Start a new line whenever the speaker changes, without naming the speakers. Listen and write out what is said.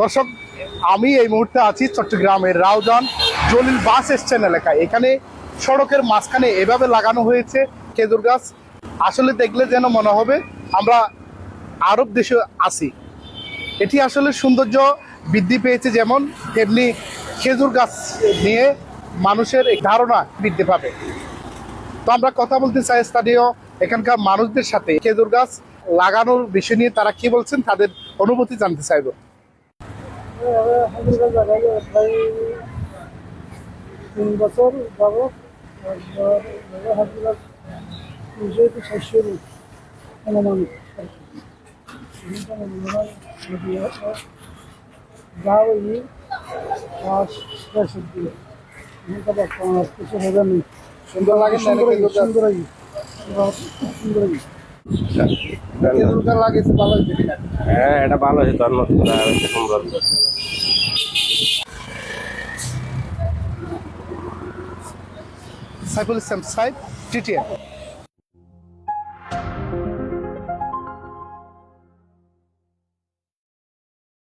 দর্শক, আমি এই মুহূর্তে আছি চট্টগ্রামের রাউজান জলিল বাস স্ট্যান্ড এলাকায়। এখানে সড়কের মাঝখানে এভাবে লাগানো হয়েছে খেজুর গাছ। আসলে দেখলে যেন মনে হবে, আমরা আরব দেশে আছি। এটি আসলে সৌন্দর্য বৃদ্ধি পেয়েছে যেমন তেমনি খেজুর গাছ নিয়ে মানুষের ধারণা বৃদ্ধি পাবে। তো আমরা কথা বলতে চাই স্থানীয় এখানকার মানুষদের সাথে খেজুর গাছ লাগানোর বিষয় নিয়ে তারা কি বলছেন তাদের অনুভূতি জানতে চাইব।
তিন বছর কিছু হবে না
সুন্দর লাগে
সুন্দর
হ্যাঁ এটা ভালো হয়েছে তোর সুন্দর
সাইফুল ইসলাম সাইফ টিটিএন